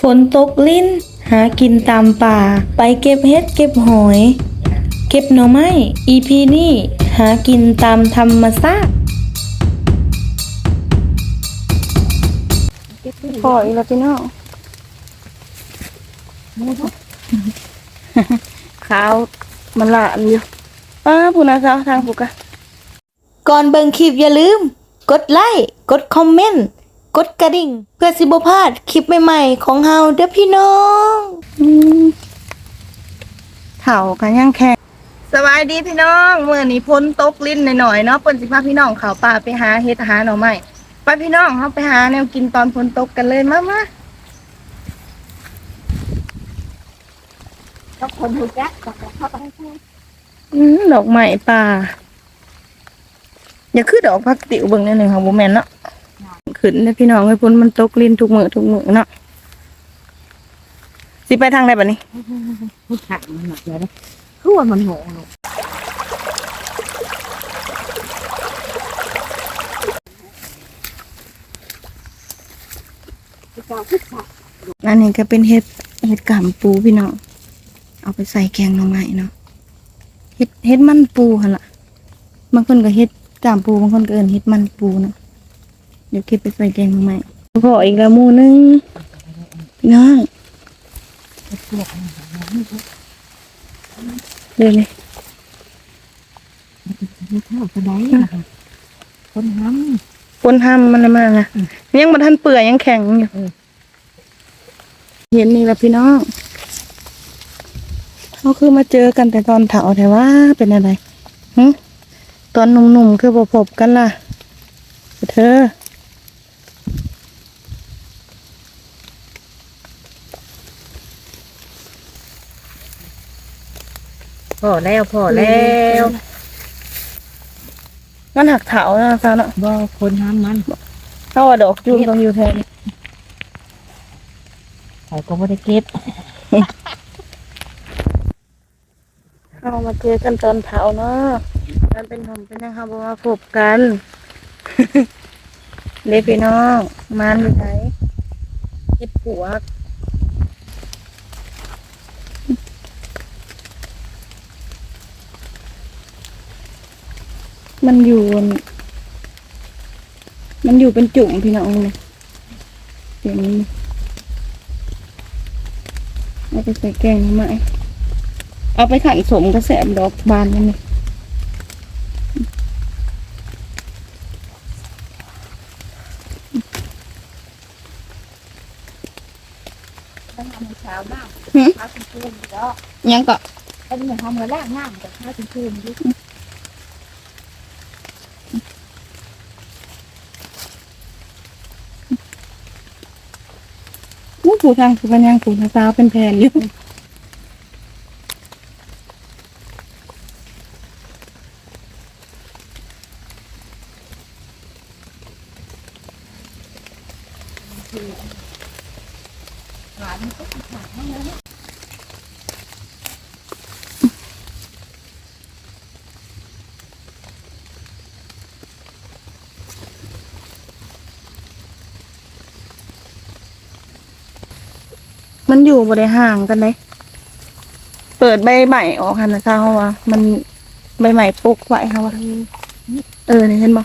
ฝนตกลิ้น หากินตามป่า ไปเก็บเฮ็ดเก็บหอย เก็บหน่อไม้ EP นี่หากินตามธรรมชาติพออีกแล้วพี่น้องขาวมันละอันอยู่ป้าผู้นะสาวทางผูกะก่อนเบิ่งคลิปอย่าลืม กดไลค์ กดคอมเมนต์ กดกระดิ่ง เพื่อสิบ่พลาดคลิปใหม่ๆ ของเฮาเด้อพี่น้องเถ่ากันยังแข็งสบายดีพี่น้องเมื่อนี้พ้นตกลิ้นหน่อยๆเนาะเปิ้นสิพาพี่น้องเขาป่าไปหาเฮ็ดหาหน่อไม้ไปพี่น้องเฮาไปหาแนวกินตอนฝนตกกันเลยมามาก็คนหูจักก็เข้าไปให้พูดอืมดอกไม้ป่าอย่าคือดอกพักติ๋วเบิ่งนิดหนึงของบ่แม่นเนาะ ขึ้นเด้อพี่น้องให้พ้นมันตกลิ้นทุกมือทุกมือเนาะสิไปทางใดบัดนี้พูดถักมันหนักเลยนะคือว่ามันโหงลงเจ้าคือถักอันนี้ก็เป็นเห็ดเห็ดกามปูพี่น้องเอาไปใส่แกงหน่อไม้เนาะเห็ดเห็ดมันปูหั่นล่ะบางคนก็เห็ดกามปูบางคนก็เอินเห็ดมันปูเนาะ เดี๋ยวเก็บไปใส่แกงหน่อไม้พออีกแล้วหมูหนึงพี่น้องเดี๋ยวนี้ไม่เท่าก็ได้คนห้ปนห้ำมันอะไรมากอะยังมาทันเปื่อยยังแข็งอยู่เห็นนี่แหละพี่น้องเขาคือมาเจอกันแต่ตอนเถาแต่ว่าเป็นอะไรหึตอนหนุ่มๆคือบ่พบกันล่ะเธอ พอแล้วพอแล้วมันหักเถานะฟ้าเนาะบ่คนห้ามมันเขาว่าดอกจุ่มต้องอยู่แทนเขาก็ไม่ได้เก็บเขามาเจอกันตอนเถาเนาะมันเป็นหอมเป็นยังเขาบ่มาพบกันเด็กพี่น้องมันไปไหนเก็บปวก มันอยู่บนมันอยู่เป็นจุ่มพี่น้องเลยเดี๋ยวนี้เอาไปใส่แกงทำไมเอาไปขันสมกระแสบดอกบานนั่นนี่ต้องทำเช้าน้ำหึข้าวชุ่มๆแล้วยังก็ถ้าเหมือนทำเมื่อแรกน้ำกับข้าวชุ่มๆดิ ผูทางคือมันยังผูทางซ้าเป็นแผ่นอยู่หวานก็ถักให้เลย มันอยู่บริห่างกันเลยเปิดใบใหม่ออกค่ะนะคะเพราะว่ามันใบใหม่ปลูกไว้ค่ะว่าเออนี่เห็นบ่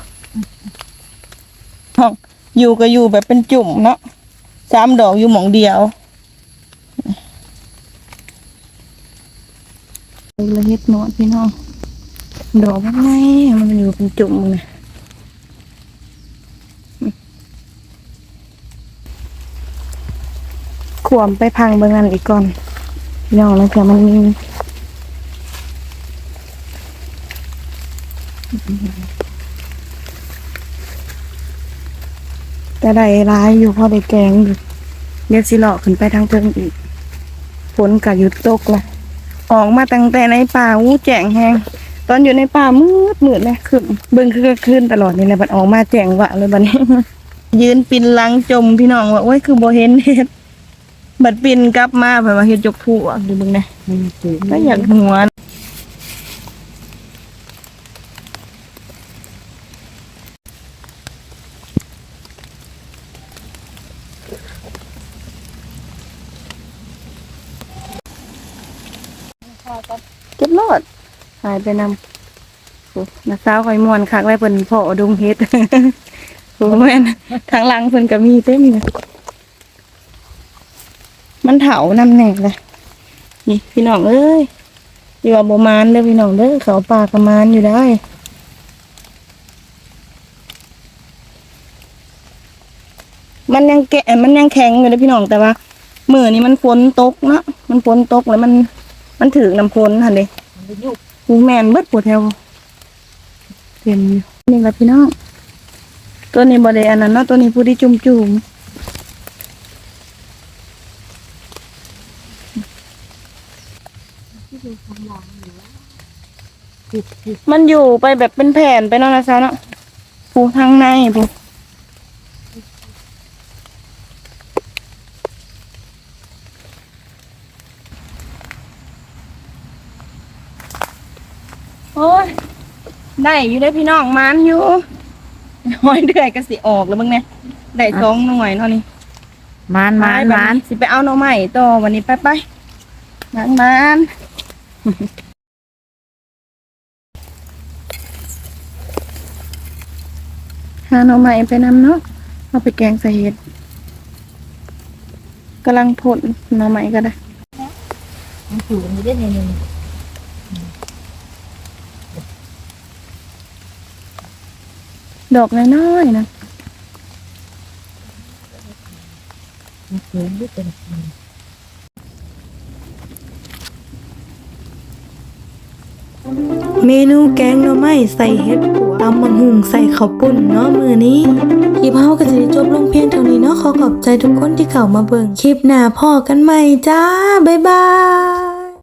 ห้องอยู่ก็อยู่แบบเป็นจุ่มเนาะสามดอกอยู่หมองเดียวเลยเฮ็ดหนวดพี่น้อง ดอกมันไงมันอยู่เป็นจุ่มเลย วมไปพังเบางนั้นอีกก่อนน้องแล้วเผื่อมันมีแต่ได้ร้ายอยู่พอได้แกงอยู่เดี๋ยวสิเลาะขึ้นไปทางเพิ่งอีกฝนก็หยุดตกละออกมาตั้งแต่ในป่าอู้แจ้งแหงตอนอยู่ในป่ามืดมืดเลยขึ้นเบิ่งคือก็ขึ้นตลอดนี่แหละบัดออกมาแจ้งวะเลยบัดนี้ ยืนปินลังจมพี่น้องว่าโอ้ยคือโบเห็นเฮ็ด บัดปินกลับมาเพิ่นว่าเฮ็ดยกผู้อะดูเบิ่งแหน่ก็อยากหัวเก็บรอดหายไปนำนักสาวคอยมวนคักไว้เพิ่นพ่อดุงเฮ็ดโอ้แม่นทางหลังเพิ่นก็มีเต็มเลย มันเถานำแหน่เลยนี่พี่น้องเอ้ยอยู่ว่าบ่มานเด้อพี่น้องเด้อเขาป่ากระมานอยู่ได้มันยังแกะมันยังแข็งอยู่เลยพี่น้องแต่ว่ามือนี้มันฝนตกเนาะมันฝนตกแล้วมัน มันถือน้ำฝนหันเด้มันจะยุบหูแมนเบิดปวดแถวเต็มอยู่นี่ละพี่น้องตัวนี้บไดอันนั้นเนาะตัวนี้ผู้ที่จุ่มจุ่ม ที่ดูข้างหลังอยู่ว่าติดติดมันอยู่ไปแบบเป็นแผ่นไปเนาะนะจ๊ะเนาะปูทางในปูโอ้ยได้อยู่ได้อพี่น้องมันอยู่ห้อยเดือยก็สิออกแล้วมึงเนี่ยได้สองหน่วยเนาะนี่มานมานไปมานสิไปเอาหน่อใหม่ต่อวันนี้ไปไปมันมัน หาหน่อใหม่ไปนำเนาะเอาไปแกงใส่เห็ดกำลังผลหน่อใหม่ก็ได้มันสูงอยู่ด้ในนึงดอกน้อยๆนะมันสูงด้วยเป็น เมนูแกงหน่อไม้ใส่เห็ดปัวตำมังหุงใส่ข้าวปุ้นเนาะมือนี้คลิปเฮาก็จะได้จบลงเพียงเท่านี้เนาะขอขอบใจทุกคนที่เข้ามาเบิ่งคลิปหน้าพอกันใหม่จ้าบ๊ายบาย